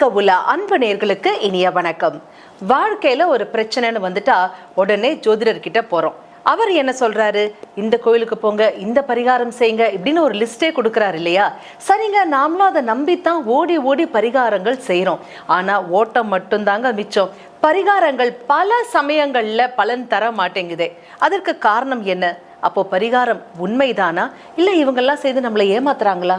ஆன்மீக உலா அன்பு நேர்களுக்கு இனிய வணக்கம். வாழ்க்கையில ஒரு பிரச்சனைன்னு வந்துட்டா உடனே ஜோதிடர்கிட்ட போறோம். அவர் என்ன சொல்றாரு? இந்த கோயிலுக்கு போங்க இந்த பரிகாரம் செய்யுங்க இப்படின்னு ஒரு லிஸ்டே கொடுக்கறாரு இல்லையா? சரிங்க நாமளும் அதை நம்பித்தான் ஓடி ஓடி பரிகாரங்கள் செய்கிறோம் ஆனா ஓட்டம் மட்டும்தாங்க மிச்சம். பரிகாரங்கள் பல சமயங்கள்ல பலன் தர மாட்டேங்குதே. அதற்கு காரணம் என்ன? அப்போ பரிகாரம் உண்மைதானா? இல்ல இவங்கெல்லாம் செய்து நம்மளை ஏமாத்துறாங்களா?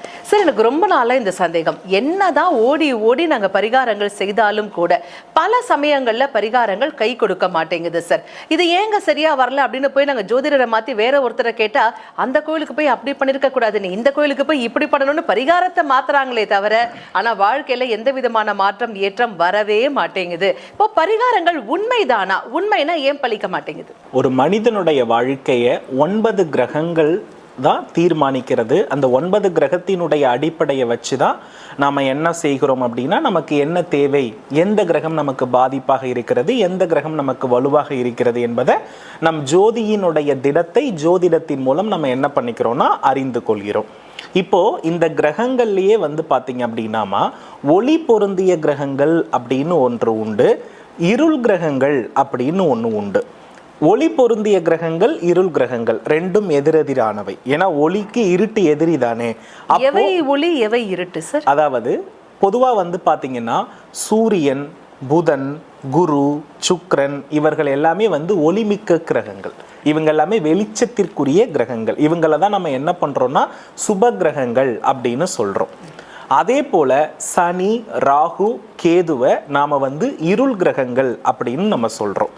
சார் எனக்கு ரொம்ப நாளாக இந்த சந்தேகம். என்னதான் ஓடி ஓடி நாங்கள் பரிகாரங்கள் செய்தாலும் கூட பல சமயங்களில் பரிகாரங்கள் கை கொடுக்க மாட்டேங்குது சார் இது ஏங்க சரியாக வரல அப்படின்னு போய் நாங்கள் ஜோதிடரை மாற்றி வேற ஒருத்தரை கேட்டால் அந்த கோயிலுக்கு போய் அப்படி பண்ணியிருக்க கூடாது நீ இந்த கோயிலுக்கு போய் இப்படி பண்ணணும்னு பரிகாரத்தை மாத்துறாங்களே தவிர ஆனால் வாழ்க்கையில் எந்த விதமான மாற்றம் ஏற்றம் வரவே மாட்டேங்குது. இப்போ பரிகாரங்கள் உண்மைதானா? உண்மைனா ஏன் பழிக்க மாட்டேங்குது? ஒரு மனிதனுடைய வாழ்க்கையை ஒன்பது கிரகங்கள் தான் தீர்மானிக்கிறது. அந்த ஒன்பது கிரகத்தினுடைய அடிப்படையை வச்சு தான் நாம் என்ன செய்கிறோம் அப்படின்னா நமக்கு என்ன தேவை எந்த கிரகம் நமக்கு பாதிப்பாக இருக்கிறது எந்த கிரகம் நமக்கு வலுவாக இருக்கிறது என்பதை நம் ஜோதியினுடைய திடத்தை ஜோதிடத்தின் மூலம் நம்ம என்ன பண்ணிக்கிறோம்னா அறிந்து கொள்கிறோம். இப்போ இந்த கிரகங்கள்லேயே வந்து பார்த்தீங்க அப்படின்னாமா ஒளி பொருந்திய கிரகங்கள் அப்படின்னு ஒன்று உண்டு இருள் கிரகங்கள் அப்படின்னு ஒன்று உண்டு. ஒளி பொருந்திய கிரகங்கள் இருள் கிரகங்கள் ரெண்டும் எதிரெதிரானவை. ஏன்னா ஒளிக்கு இருட்டு எதிரி தானே. எவை ஒளி எவை இருட்டு சார்? அதாவது பொதுவாக வந்து பார்த்தீங்கன்னா சூரியன் புதன் குரு சுக்கிரன் இவர்கள் எல்லாமே வந்து ஒளிமிக்க கிரகங்கள். இவங்க எல்லாமே வெளிச்சத்திற்குரிய கிரகங்கள். இவங்கள தான் நம்ம என்ன பண்றோம்னா சுப கிரகங்கள் அப்படின்னு சொல்றோம். அதே போல சனி ராகு கேதுவை நாம வந்து இருள் கிரகங்கள் அப்படின்னு நம்ம சொல்றோம்.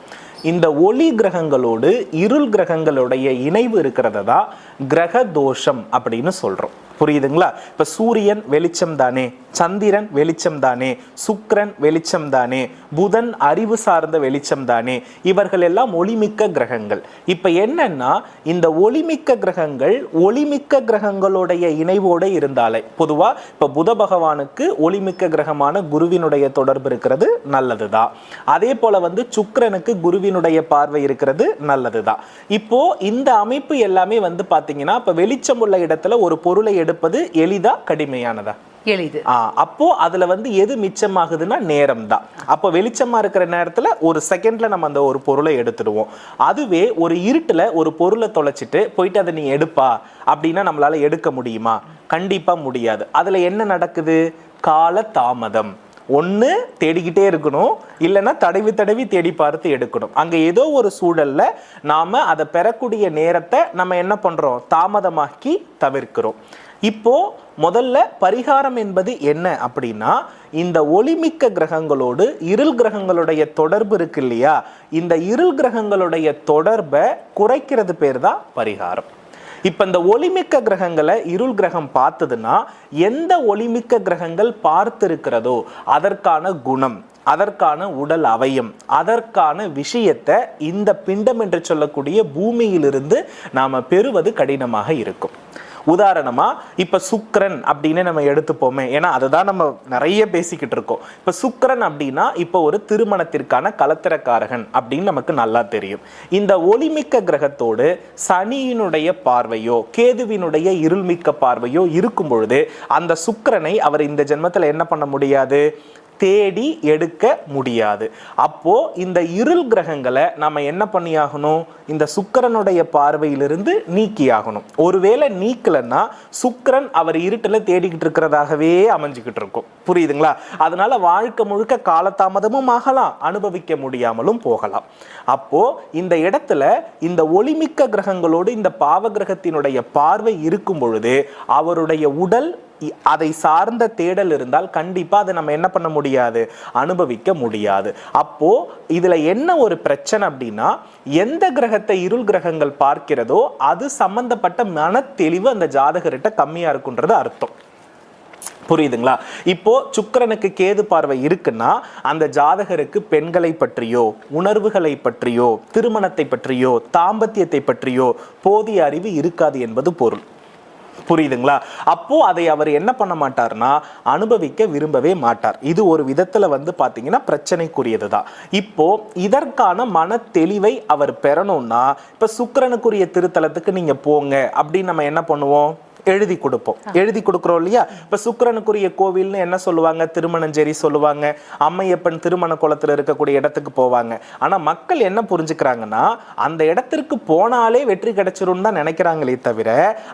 இந்த ஒளி கிரகங்களோடு இருள் கிரகங்களுடைய இணைவு இருக்கிறதா கிரக தோஷம் அப்படின்னு சொல்றோம். புரியுதுங்களா? இப்ப சூரியன் வெளிச்சம் தானே சந்திரன் வெளிச்சம் தானே சுக்ரன் வெளிச்சம் தானே புதன் அறிவு சார்ந்த வெளிச்சம் தானே இவர்கள் எல்லாம் ஒளிமிக்க கிரகங்கள். இப்ப என்னன்னா இந்த ஒளிமிக்க கிரகங்கள் ஒளிமிக்க கிரகங்களுடைய இணைவோட இருந்தாலே பொதுவா இப்ப புத பகவானுக்கு ஒளிமிக்க கிரகமான குருவினுடைய தொடர்பு இருக்கிறது நல்லதுதான் அதே போல வந்து சுக்ரனுக்கு குருவினுடைய பார்வை இருக்கிறது நல்லதுதான் இப்போ இந்த அமைப்பு எல்லாமே வந்து பாத்தீங்கன்னா இப்ப வெளிச்சம் உள்ள இடத்துல ஒரு பொருளை எடு எடுப்பது எளிதா கடுமையானதா? எளிது. அப்போ அதுல வந்து எது மிச்சமாகுதுன்னா நேரம் தான் அப்போ வெளிச்சமா இருக்கிற நேரத்துல ஒரு செகண்ட்ல நம்ம அந்த ஒரு பொருளை எடுத்துடுவோம். அதுவே ஒரு இருட்டுல ஒரு பொருளை தொலைச்சிட்டு போயிட்டு அதை நீ எடுப்பா அப்படின்னா நம்மளால எடுக்க முடியுமா? கண்டிப்பா முடியாது. அதுல என்ன நடக்குது? கால தாமதம். ஒன்று தேடிக்கிட்டே இருக்கணும். இல்லைன்னா தடவி தடவி தேடி பார்த்து எடுக்கணும். அங்கே ஏதோ ஒரு சூழல்ல நாம அதை பெறக்கூடிய நேரத்தை நம்ம என்ன பண்றோம்? தாமதமாக்கி தவிர்க்கிறோம். இப்போ முதல்ல பரிகாரம் என்பது என்ன அப்படின்னா இந்த ஒளிமிக்க கிரகங்களோடு இருள் கிரகங்களுடைய தொடர்பு இருக்கு இல்லையா? இந்த இருள் கிரகங்களுடைய தொடர்பை குறைக்கிறது பேர் தான் பரிகாரம். இப்போ இந்த ஒளிமிக்க கிரகங்களை இருள் கிரகம் பார்த்ததுன்னா எந்த ஒளிமிக்க கிரகங்கள் பார்த்திருக்கிறதோ அதற்கான குணம் அதற்கான உடல் அவயம் அதற்கான விஷயத்தை இந்த பிண்டம் என்று சொல்லக்கூடிய பூமியிலிருந்து நாம் பெறுவது கடினமாக இருக்கும். உதாரணமா இப்ப சுக்கிரன் அப்படின்னு நம்ம எடுத்துப்போமே. ஏன்னா அதுதான் நம்ம நிறைய பேசிக்கிட்டு இருக்கோம். இப்ப சுக்ரன் அப்படின்னா இப்ப ஒரு திருமணத்திற்கான கலத்திரக்காரகன் அப்படின்னு நமக்கு நல்லா தெரியும். இந்த ஒளிமிக்க கிரகத்தோடு சனியினுடைய பார்வையோ கேதுவினுடைய இருள்மிக்க பார்வையோ இருக்கும் பொழுது அந்த சுக்கரனை அவர் இந்த ஜென்மத்தில் என்ன பண்ண முடியாது? தேடி எடுக்க முடியாது. அப்போ இந்த இருள் கிரகங்களை நம்ம என்ன பண்ணியாகணும்? இந்த சுக்கரனுடைய பார்வையிலிருந்து நீக்கியாகணும். ஒருவேளை நீக்கலன்னா சுக்கிரன் அவர் இருட்டில் தேடிக்கிட்டு இருக்கிறதாகவே அமைஞ்சுக்கிட்டு இருக்கும். புரியுதுங்களா? அதனால வாழ்க்கை முழுக்க காலதாமதமும் ஆகலாம் அனுபவிக்க முடியாமலும் போகலாம். அப்போ இந்த இடத்துல இந்த ஒளிமிக்க கிரகங்களோடு இந்த பாவ கிரகத்தினுடைய பார்வை இருக்கும் பொழுது அவருடைய உடல் அதை சார்ந்த தேடல் இருந்தால் கண்டிப்பாக அதை நம்ம என்ன பண்ண முடியாது? அனுபவிக்க முடியாது. அப்போ இதில் என்ன ஒரு பிரச்சனை அப்படின்னா எந்த கிரகத்தை இருள் கிரகங்கள் பார்க்கிறதோ அது சம்பந்தப்பட்ட மனத்தெளிவு அந்த ஜாதகர்கிட்ட கம்மியாக இருக்குன்றது அர்த்தம். புரியுதுங்களா? இப்போ சுக்கரனுக்கு கேது பார்வை இருக்குன்னா அந்த ஜாதகருக்கு பெண்களை பற்றியோ உணர்வுகளை பற்றியோ திருமணத்தை பற்றியோ தாம்பத்தியத்தை பற்றியோ போதிய அறிவு இருக்காது என்பது பொருள். புரியுதுங்களா? அப்போ அதை அவர் என்ன பண்ண மாட்டார்னா அனுபவிக்க விரும்பவே மாட்டார். இது ஒரு விதத்துல வந்து பாத்தீங்கன்னா பிரச்சனைக்குரியதுதான். இப்போ இதற்கான மன தெளிவை அவர் பெறணும்னா இப்ப சுக்கரனுக்குரிய திருத்தலத்துக்கு நீங்க போங்க அப்படின்னு நம்ம என்ன பண்ணுவோம்? எழுதி கொடுப்போம். எழுதி கொடுக்குறோம் இல்லையா? இப்ப சுக்கிரனுக்குரிய கோவில்னு என்ன சொல்லுவாங்க? திருமணஞ்சேரி சொல்லுவாங்க. அம்மையப்பன் திருமண குளத்துல இருக்கக்கூடிய இடத்துக்கு போவாங்க. ஆனா மக்கள் என்ன புரிஞ்சுக்கிறாங்கன்னா அந்த இடத்திற்கு போனாலே வெற்றி கிடைச்சிரும் தான் நினைக்கிறாங்களே தவிர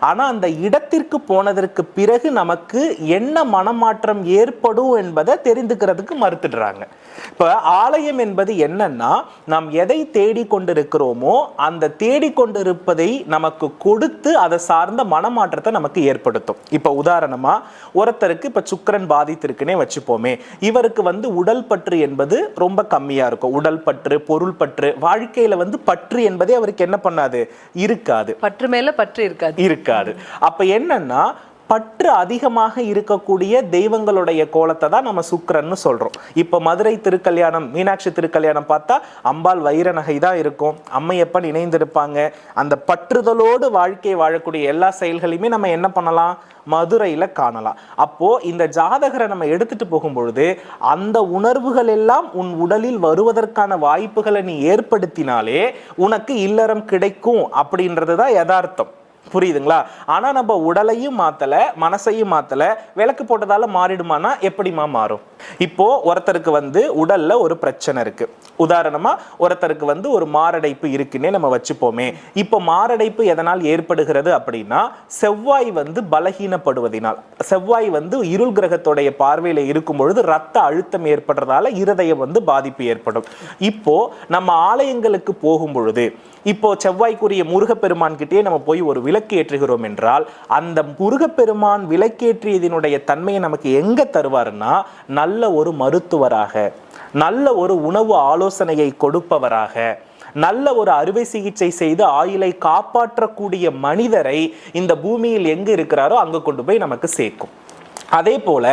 ஆனா அந்த இடத்திற்கு போனதற்கு பிறகு நமக்கு என்ன மனமாற்றம் ஏற்படும் என்பதை தெரிந்துக்கிறதுக்கு மறுத்துடுறாங்க. இப்ப ஆலயம் என்பது என்னன்னா நாம் எதை தேடி கொண்டிருக்கிறோமோ அந்த தேடிக்கொண்டிருப்பதை நமக்கு கொடுத்து அதை சார்ந்த மனமாற்றத்தை நமக்கு ஏற்படுத்தும். இப்ப உதாரணமா ஒருத்தருக்கு இப்ப சுக்கிரன் பாதித்திருக்குன்னே வச்சுப்போமே இவருக்கு வந்து உடல் பற்று என்பது ரொம்ப கம்மியா இருக்கும். உடல் பற்று பொருள் பற்று வாழ்க்கையில வந்து பற்று என்பதே அவருக்கு என்ன பண்ணாது? இருக்காது. பற்று மேல பற்று இருக்காது. இருக்காது. அப்ப என்னன்னா பற்று அதிகமாக இருக்கக்கூடிய தெய்வங்களுடைய கோலத்தை தான் நம்ம சுக்கரன்னு சொல்கிறோம் இப்போ மதுரை திருக்கல்யாணம் மீனாட்சி திருக்கல்யாணம் பார்த்தா அம்பாள் வைர நகை தான் இருக்கும். அம்மையப்பன் இணைந்திருப்பாங்க. அந்த பற்றுதலோடு வாழ்க்கை வாழக்கூடிய எல்லா செயல்களையுமே நம்ம என்ன பண்ணலாம்? மதுரையில் காணலாம். அப்போ இந்த ஜாதகரை நம்ம எடுத்துட்டு போகும்பொழுது அந்த உணர்வுகள் எல்லாம் உன் உடலில் வருவதற்கான வாய்ப்புகளை நீ ஏற்படுத்தினாலே உனக்கு இல்லறம் கிடைக்கும் அப்படின்றது தான் யதார்த்தம். புரியுதுங்களா? ஆனா நம்ம உடலையும் மாத்தல மனசையும் மாத்தல விளக்கு போட்டதால மாறிடுமானா எப்படிமா மாறும்? இப்போ ஒருத்தருக்கு வந்து உடல்ல ஒரு பிரச்சனை இருக்கு. உதாரணமா ஒருத்தருக்கு வந்து ஒரு மாரடைப்பு இருக்குன்னே நம்ம வச்சுப்போமே. இப்போ மாரடைப்பு எதனால் ஏற்படுகிறது அப்படின்னா செவ்வாய் வந்து பலகீனப்படுவதினால். செவ்வாய் வந்து இருள் கிரகத்துடைய பார்வையில இருக்கும் பொழுது ரத்த அழுத்தம் ஏற்படுறதால இருதயம் வந்து பாதிப்பு ஏற்படும். இப்போ நம்ம ஆலயங்களுக்கு போகும் பொழுது இப்போ செவ்வாய்க்குரிய முருகப்பெருமான் கிட்டே நம்ம போய் ஒரு விளக்கேற்றுகிறோம் என்றால் அந்த முருகப்பெருமான் விளக்கேற்றியதினுடைய தன்மையை நமக்கு எங்க தருவார்னா நல்ல ஒரு மருத்துவராக நல்ல ஒரு உணவு ஆலோசனையை கொடுப்பவராக நல்ல ஒரு அறுவை சிகிச்சை செய்து ஆயுளை காப்பாற்றக்கூடிய மனிதரை இந்த பூமியில் எங்கு இருக்கிறாரோ அங்கு கொண்டு போய் நமக்கு சேர்க்கும். அதே போல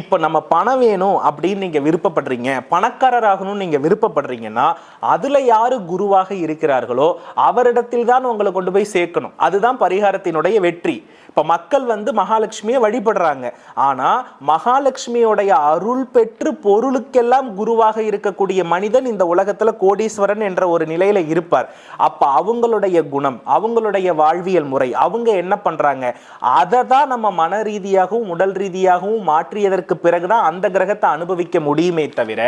இப்போ நம்ம பணம் வேணும் அப்படின்னு நீங்க விருப்பப்படுறீங்க பணக்காரராகணும்னு நீங்க விருப்பப்படுறீங்கன்னா அதுல யாரு குருவாக இருக்கிறார்களோ அவரிடத்தில் தான் உங்களை கொண்டு போய் சேர்க்கணும். அதுதான் பரிகாரத்தினுடைய வெற்றி. இப்ப மக்கள் வந்து மகாலட்சுமியை வழிபடுறாங்க. ஆனா மகாலட்சுமியோடைய அருள் பெற்று பொருளுக்கெல்லாம் குருவாக இருக்கக்கூடிய மனிதன் இந்த உலகத்துல கோடீஸ்வரன் என்ற ஒரு நிலையில இருப்பார். அப்ப அவங்களுடைய குணம் அவங்களுடைய வாழ்வியல் முறை அவங்க என்ன பண்றாங்க? அதை தான் நம்ம மன ரீதியாகவும் உடல் ரீதியாக ரீதியாகவும் மாற்றியதற்கு பிறகுதான் அந்த கிரகத்தை அனுபவிக்க முடியுமே தவிர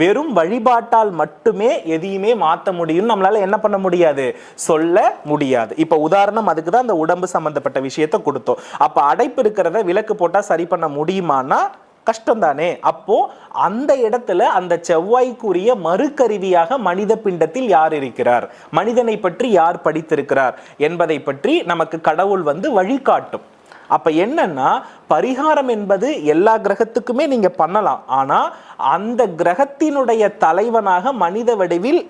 வெறும் வழிபாட்டால் மட்டுமே எதையுமே மாற்ற முடியும் நம்மளால என்ன பண்ண முடியாது? சொல்ல முடியாது. இப்ப உதாரணம் அதுக்கு தான் அந்த உடம்பு சம்பந்தப்பட்ட விஷயத்தை கொடுத்தோம். அப்ப அடைப்பு இருக்கிறத விளக்கு போட்டா சரி பண்ண முடியுமானா கஷ்டம் தானே அப்போ அந்த இடத்துல அந்த செவ்வாய்க்குரிய மறுக்கருவியாக மனித பிண்டத்தில் யார் இருக்கிறார்? மனிதனை பற்றி யார் படித்திருக்கிறார்? என்பதை பற்றி நமக்கு கடவுள் வந்து வழிகாட்டும். அப்போ என்னன்னா பரிகாரம் என்பது எல்லா கிரகத்துக்குமே நீங்க பண்ணலாம். ஆனா அந்த கிரகத்தினுடைய தலைவனாக மனித வடிவில்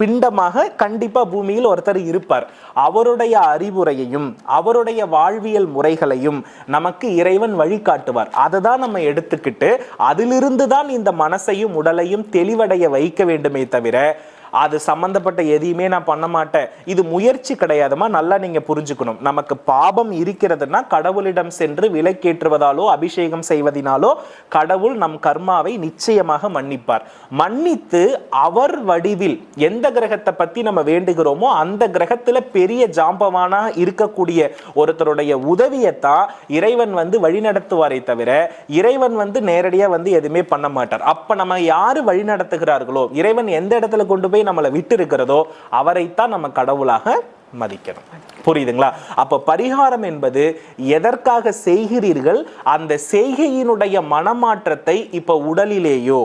பிண்டமாக கண்டிப்பாக பூமியில் ஒருத்தர் இருப்பார். அவருடைய அறிவுரையையும் அவருடைய வாழ்வியல் முறைகளையும் நமக்கு இறைவன் வழிகாட்டுவார். அதை தான் நம்ம எடுத்துக்கிட்டு அதிலிருந்து தான் இந்த மனசையும் உடலையும் தெளிவடைய வைக்க வேண்டுமே தவிர அது சம்பந்தப்பட்ட எதையுமே நான் பண்ண மாட்டேன். இது முயற்சி கிடையாதுமா நல்லா நீங்க புரிஞ்சுக்கணும். நமக்கு பாபம் இருக்கிறதுனா கடவுளிடம் சென்று விலைக்கேற்றுவதாலோ அபிஷேகம் செய்வதினாலோ கடவுள் நம் கர்மாவை நிச்சயமாக மன்னிப்பார். மன்னித்து அவர் வடிவில் எந்த கிரகத்தை பத்தி நம்ம வேண்டுகிறோமோ அந்த கிரகத்துல பெரிய ஜாம்பவானா இருக்கக்கூடிய ஒருத்தருடைய உதவியைத்தான் இறைவன் வந்து வழிநடத்துவாரே தவிர இறைவன் வந்து நேரடியா வந்து எதுவுமே பண்ண மாட்டார். அப்ப நம்ம யாரு வழி நடத்துகிறார்களோ இறைவன் எந்த இடத்துல கொண்டு போய் நம்மளை விட்டு இருக்கிறதோ அவரைத்தான் நம்ம கடவுளாக மதிக்கணும். புரியுதுங்களா? அப்ப பரிகாரம் என்பது எதற்காக செய்கிறீர்கள்? அந்த செய்கையினுடைய மனமாற்றத்தை இப்ப உடலிலேயோ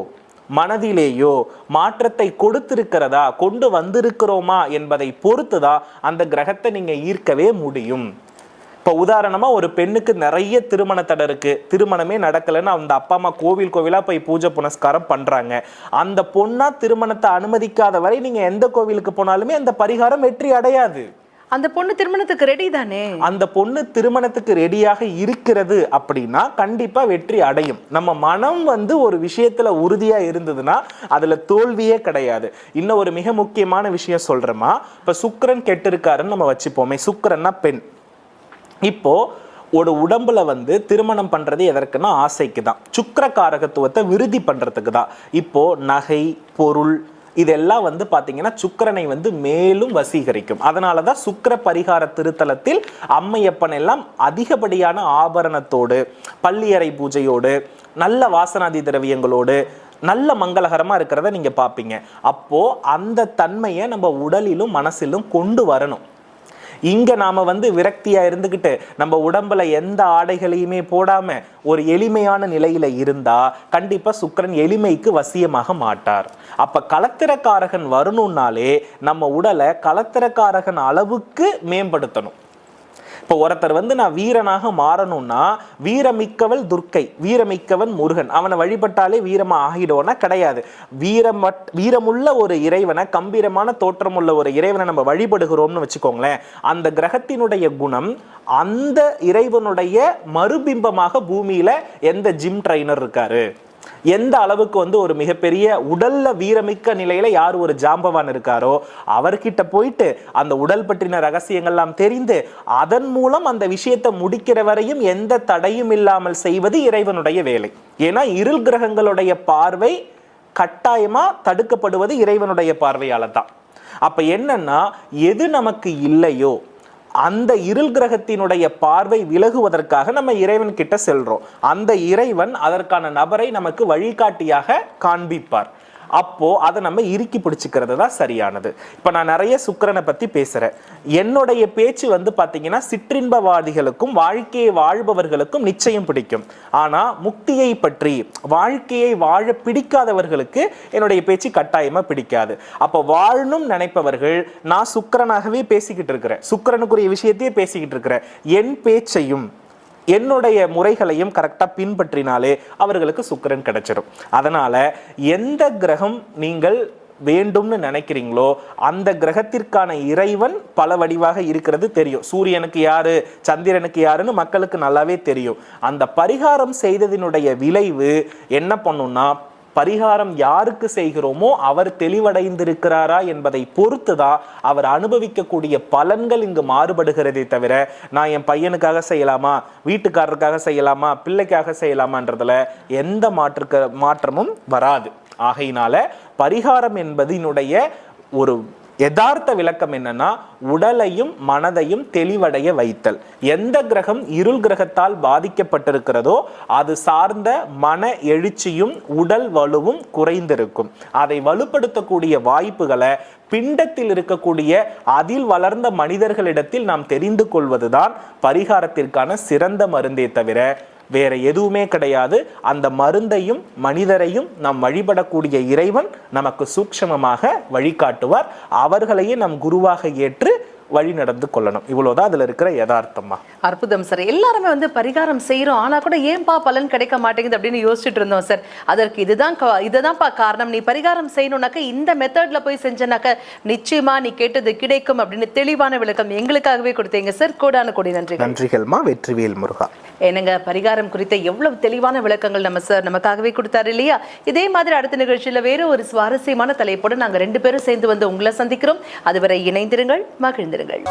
மனதிலேயோ மாற்றத்தை கொடுத்திருக்கிறதா? கொண்டு வந்திருக்கிறோமா என்பதை பொறுத்துதான் அந்த கிரகத்தை நீங்க ஈர்க்கவே முடியும். இப்போ உதாரணமா ஒரு பெண்ணுக்கு நிறைய திருமண தடை இருக்கு. திருமணமே நடக்கலைன்னு அந்த அப்பா அம்மா கோவில் கோவிலா போய் பூஜை புனஸ்காரம் பண்றாங்க. அந்த பொண்ணா திருமணத்தை அனுமதிக்காத வரை நீங்க எந்த கோவிலுக்கு போனாலுமே அந்த பரிகாரம் வெற்றி அடையாது. அந்த பொண்ணு திருமணத்துக்கு ரெடி தானே? அந்த பொண்ணு திருமணத்துக்கு ரெடியாக இருக்கிறது அப்படின்னா கண்டிப்பா வெற்றி அடையும். நம்ம மனம் வந்து ஒரு விஷயத்துல உறுதியா இருந்ததுன்னா அதுல தோல்வியே கிடையாது. இன்னும் ஒரு மிக முக்கியமான விஷயம் சொல்றேமா இப்ப சுக்கிரன் கெட்டு இருக்காருன்னு நம்ம வச்சுப்போமே. சுக்கிரன்னா பெண். இப்போது ஒரு உடம்புல வந்து திருமணம் பண்றது எதற்குன்னா ஆசைக்கு தான் சுக்கிர காரகத்துவத்தை விருதி பண்றதுக்கு தான் இப்போ நகை பொருள் இதெல்லாம் வந்து பார்த்தீங்கன்னா சுக்கரனை வந்து மேலும் வசீகரிக்கும். அதனால தான் சுக்கர பரிகார திருத்தலத்தில் அம்மையப்பன் எல்லாம் அதிகப்படியான ஆபரணத்தோடு பள்ளியறை பூஜையோடு நல்ல வாசனாதி திரவியங்களோடு நல்ல மங்களகரமாக இருக்கிறத நீங்கள் பார்ப்பீங்க அப்போது அந்த தன்மையை நம்ம உடலிலும் மனசிலும் கொண்டு வரணும். இங்க நாம வந்து விரக்தியா இருந்துகிட்டு நம்ம உடம்புல எந்த ஆடைகளையுமே போடாம ஒரு எளிமையான நிலையில இருந்தா கண்டிப்பா சுக்கரன் எளிமைக்கு வசியமாக மாட்டார். அப்ப கலத்திரக்காரகன் வரணும்னாலே நம்ம உடலை கலத்திரக்காரகன் அளவுக்கு மேம்படுத்தணும். இப்போ ஒருத்தர் வந்து நான் வீரனாக மாறணும்னா வீரமிக்கவள் துர்க்கை வீரமிக்கவன் முருகன். அவனை வழிபட்டாலே வீரமா ஆகிடுவோன்னா கிடையாது. வீரமட் வீரமுள்ள ஒரு இறைவனை கம்பீரமான தோற்றமுள்ள ஒரு இறைவனை நம்ம வழிபடுகிறோம்னு வச்சுக்கோங்களேன். அந்த கிரகத்தினுடைய குணம் அந்த இறைவனுடைய மறுபிம்பமாக பூமியில எந்த ஜிம் ட்ரைனர் இருக்காரு? எந்த அளவுக்கு வந்து ஒரு மிகப்பெரிய உடல்ல வீரமிக்க நிலையில யார் ஒரு ஜாம்பவான் இருக்காரோ அவர்கிட்ட போயிட்டு அந்த உடல் பற்றின ரகசியங்கள்லாம் தெரிந்து அதன் மூலம் அந்த விஷயத்தை முடிக்கிற வரையும் எந்த தடையும் இல்லாமல் செய்வது இறைவனுடைய வேலை. ஏன்னா இருள் கிரகங்களுடைய பார்வை கட்டாயமா தடுக்கப்படுவது இறைவனுடைய பார்வையால தான் அப்ப என்னன்னா எது நமக்கு இல்லையோ அந்த இருள் கிரகத்தினுடைய பார்வை விலகுவதற்காக நம்ம இறைவன் கிட்ட செல்றோம். அந்த இறைவன் அதற்கான நபரை நமக்கு வழிகாட்டியாக காண்பிப்பார். அப்போ அதை நம்ம இறுக்கி பிடிச்சிக்கிறது தான் சரியானது. இப்போ நான் நிறைய சுக்கரனை பத்தி பேசுறேன். என்னுடைய பேச்சு வந்து பாத்தீங்கன்னா சிற்றின்பவாதிகளுக்கும் வாழ்க்கையை வாழ்பவர்களுக்கும் நிச்சயம் பிடிக்கும். ஆனா முக்தியை பற்றி வாழ்க்கையை வாழ பிடிக்காதவர்களுக்கு என்னுடைய பேச்சு கட்டாயமா பிடிக்காது. அப்போ வாழணும் நினைப்பவர்கள் நான் சுக்கரனாகவே பேசிக்கிட்டு இருக்கிறேன். சுக்கிரனுக்குரிய விஷயத்தையே பேசிக்கிட்டு இருக்கிறேன். என் பேச்சையும் என்னுடைய முறைகளையும் கரெக்டாக பின்பற்றினாலே அவர்களுக்கு சுக்கரன் கிடைச்சிடும் அதனால் எந்த கிரகம் நீங்கள் வேண்டும்னு நினைக்கிறீங்களோ அந்த கிரகத்திற்கான இறைவன் பல வடிவாக இருக்கிறது தெரியும். சூரியனுக்கு யாரு சந்திரனுக்கு யாருன்னு மக்களுக்கு நல்லாவே தெரியும். அந்த பரிகாரம் செய்ததினுடைய விளைவு என்ன பண்ணும்னா பரிகாரம் யாருக்கு செய்கிறோமோ அவர் தெளிவடைந்திருக்கிறாரா என்பதை பொறுத்துதான் அவர் அனுபவிக்கக்கூடிய பலன்கள் இங்கு மாறுபடுகிறதே தவிர நான் என் பையனுக்காக செய்யலாமா வீட்டுக்காரருக்காக செய்யலாமா பிள்ளைக்காக செய்யலாமான்றதுல எந்த மாற்றுக்க மாற்றமும் வராது. ஆகையினால பரிகாரம் என்பதினுடைய ஒரு யதார்த்த விளக்கம் என்னன்னா உடலையும் மனதையும் தெளிவடைய வைத்தல். எந்த கிரகம் இருள் கிரகத்தால் பாதிக்கப்பட்டிருக்கிறதோ அது சார்ந்த மன எழுச்சியும் உடல் வலுவும் குறைந்திருக்கும். அதை வலுப்படுத்தக்கூடிய வாய்ப்புகளை பிண்டத்தில் இருக்கக்கூடிய அதில் வளர்ந்த மனிதர்களிடத்தில் நாம் தெரிந்து கொள்வதுதான் பரிகாரத்திற்கான சிறந்த மருந்தே தவிர வேற எதுவுமே கிடையாது. அந்த மருந்தையும் மனிதரையும் நாம் வழிபடக்கூடிய இறைவன் நமக்கு சூக்ஷமமாக வழிகாட்டுவார். அவர்களையே நம் குருவாக ஏற்று வழி நடந்து கொள்ளணும். இவ்வளவுதான் அதுல இருக்கிற யதார்த்தமா. அற்புதம் சார். எல்லாருமே வந்து பரிகாரம் செய்றோம். ஆனா கூட ஏன்பா பலன் கிடைக்க மாட்டேங்குது அப்படின்னு யோசிச்சுட்டு இருந்தோம் சார். அதற்கு இதுதான் இதுதான்ப்பா காரணம். நீ பரிகாரம் செய்யணும்னாக்க இந்த மெத்தட்ல போய் செஞ்சனாக்க நிச்சயமா நீ கேட்டது கிடைக்கும் அப்படின்னு தெளிவான விளக்கம் எங்களுக்காகவே கொடுத்தீங்க சார். கோடான கோடி நன்றி நன்றிகள்மா. வெற்றிவேல் முருகா. என்னங்க பரிகாரம் குறித்த எவ்வளவு தெளிவான விளக்கங்கள் நம்ம சார் நமக்காகவே கொடுத்தாரு இல்லையா? இதே மாதிரி அடுத்த நிகழ்ச்சியில வேற ஒரு சுவாரஸ்யமான தலைப்போடு நாங்க ரெண்டு பேரும் சேர்ந்து வந்து உங்களை சந்திக்கிறோம். அதுவரை இணைந்திருங்கள் மகிழ்ந்திருங்கள்.